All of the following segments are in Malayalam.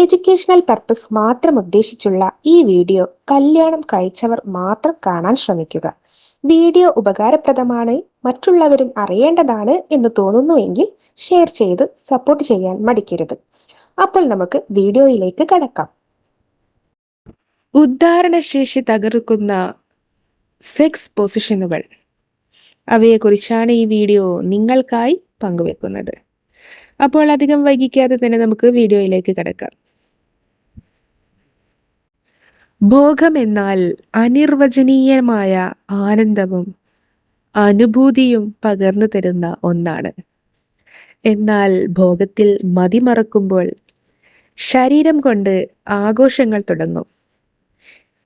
എഡ്യൂക്കേഷണൽ പർപ്പസ് മാത്രം ഉദ്ദേശിച്ചുള്ള ഈ വീഡിയോ കല്യാണം കഴിച്ചവർ മാത്രം കാണാൻ ശ്രമിക്കുക. വീഡിയോ ഉപകാരപ്രദമാണ് മറ്റുള്ളവരും അറിയേണ്ടതാണ് എന്ന് തോന്നുന്നുവെങ്കിൽ ഷെയർ ചെയ്ത് സപ്പോർട്ട് ചെയ്യാൻ മടിക്കരുത്. അപ്പോൾ നമുക്ക് വീഡിയോയിലേക്ക് കടക്കാം. ഉദ്ധാരണശേഷി തകർക്കുന്ന സെക്സ് പൊസിഷനുകൾ അവയെക്കുറിച്ചാണ് ഈ വീഡിയോ നിങ്ങൾക്കായി പങ്കുവെക്കുന്നത്. അപ്പോൾ അധികം വൈകിക്കാതെ തന്നെ നമുക്ക് വീഡിയോയിലേക്ക് കിടക്കാം. ഭോഗം എന്നാൽ അനിർവചനീയമായ ആനന്ദവും അനുഭൂതിയും പകർന്നു തരുന്ന ഒന്നാണ്. എന്നാൽ ഭോഗത്തിൽ മതിമറക്കുമ്പോൾ ശരീരം കൊണ്ട് ആഘോഷങ്ങൾ തുടങ്ങും.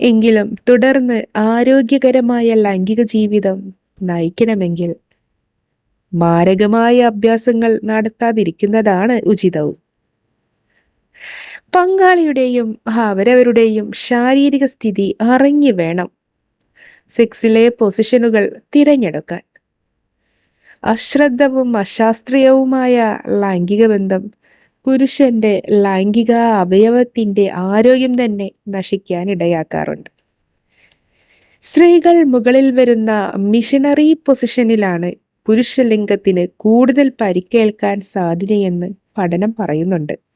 എങ്കിലും തുടർന്ന് ആരോഗ്യകരമായ ലൈംഗിക ജീവിതം നയിക്കണമെങ്കിൽ മാരകമായ അഭ്യാസങ്ങൾ നടത്താതിരിക്കുന്നതാണ് ഉചിതവും. പങ്കാളിയുടെയും അവരവരുടെയും ശാരീരിക സ്ഥിതി അറിഞ്ഞു വേണം. സെക്സിലെ പൊസിഷനുകൾ തിരഞ്ഞെടുക്കാൻ. അശ്രദ്ധവും അശാസ്ത്രീയവുമായ ലൈംഗിക ബന്ധം പുരുഷന്റെ ലൈംഗിക അവയവത്തിന്റെ ആരോഗ്യം തന്നെ നശിക്കാൻ ഇടയാക്കാറുണ്ട്. സ്ത്രീകൾ മുകളിൽ വരുന്ന മിഷനറി പൊസിഷനിലാണ് പുരുഷ പുരുഷലിംഗത്തിന് കൂടുതൽ പരിക്കേൽക്കാൻ സാധ്യതയെന്ന് പഠനം പറയുന്നുണ്ട്.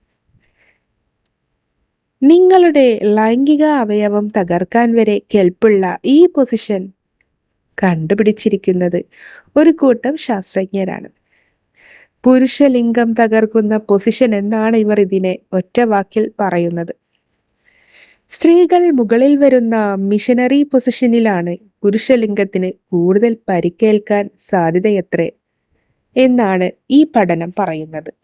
നിങ്ങളുടെ ലൈംഗിക അവയവം തകർക്കാൻ വരെ കെൽപ്പുള്ള ഈ പൊസിഷൻ കണ്ടുപിടിച്ചിരിക്കുന്നത് ഒരു കൂട്ടം ശാസ്ത്രജ്ഞരാണ്. പുരുഷലിംഗം തകർക്കുന്ന പൊസിഷൻ എന്നാണ് ഇവർ ഇതിനെ ഒറ്റ വാക്കിൽ പറയുന്നത്. സ്ത്രീകൾ മുകളിൽ വരുന്ന മിഷനറി പൊസിഷനിലാണ് പുരുഷലിംഗത്തിന് കൂടുതൽ പരിക്കേൽക്കാൻ സാധ്യതയത്രേ എന്നാണ് ഈ പഠനം പറയുന്നത്.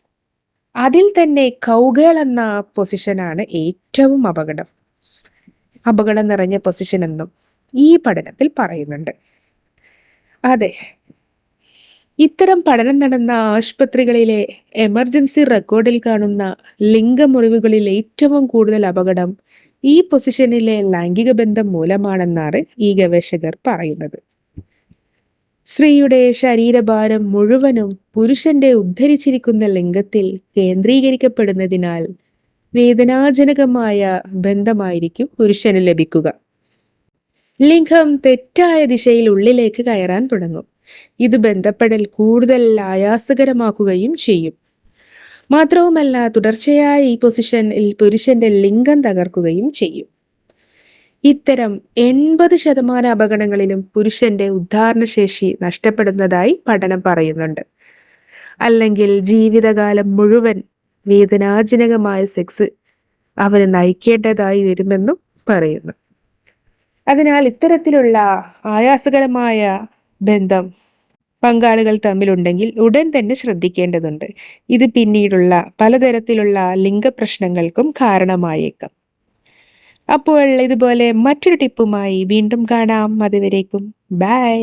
അതിൽ തന്നെ കൗകൾ എന്ന പൊസിഷനാണ് ഏറ്റവും അപകടം. അപകടം നിറഞ്ഞ പൊസിഷൻ എന്നും ഈ പഠനത്തിൽ പറയുന്നുണ്ട്. അതെ ഇത്തരം പഠനം നടന്ന ആശുപത്രികളിലെ എമർജൻസി റെക്കോർഡിൽ കാണുന്ന ലിംഗമുറിവുകളിൽ ഏറ്റവും കൂടുതൽ അപകടം ഈ പൊസിഷനിലെ ലൈംഗിക ബന്ധം മൂലമാണെന്നാണ് ഈ ഗവേഷകർ പറയുന്നത്. സ്ത്രീയുടെ ശരീരഭാരം മുഴുവനും പുരുഷന്റെ ഉദ്ധരിച്ചിരിക്കുന്ന ലിംഗത്തിൽ കേന്ദ്രീകരിക്കപ്പെടുന്നതിനാൽ വേദനാജനകമായ ബന്ധമായിരിക്കും പുരുഷന് ലഭിക്കുക. ലിംഗം തെറ്റായ ദിശയിൽ ഉള്ളിലേക്ക് കയറാൻ തുടങ്ങും. ഇത് ബന്ധപ്പെടൽ കൂടുതൽ ആയാസകരമാക്കുകയും ചെയ്യും. മാത്രവുമല്ല തുടർച്ചയായ ഈ പൊസിഷനിൽ പുരുഷന്റെ ലിംഗം തകർക്കുകയും ചെയ്യും. ഇത്തരം എൺപത് ശതമാനം അപകടങ്ങളിലും പുരുഷന്റെ ഉദ്ധാരണശേഷി നഷ്ടപ്പെടുന്നതായി പഠനം പറയുന്നുണ്ട്. അല്ലെങ്കിൽ ജീവിതകാലം മുഴുവൻ വേദനാജനകമായ സെക്സ് അവന് നയിക്കേണ്ടതായി വരുമെന്നും പറയുന്നു. അതിനാൽ ഇത്തരത്തിലുള്ള ആയാസകരമായ ബന്ധം പങ്കാളികൾ തമ്മിലുണ്ടെങ്കിൽ ഉടൻ തന്നെ ശ്രദ്ധിക്കേണ്ടതുണ്ട്. ഇത് പിന്നീടുള്ള പലതരത്തിലുള്ള ലിംഗപ്രശ്നങ്ങൾക്കും കാരണമായേക്കാം. അപ്പോൾ ഇതുപോലെ മറ്റൊരു ടിപ്പുമായി വീണ്ടും കാണാം. അതുവരേക്കും. ബൈ.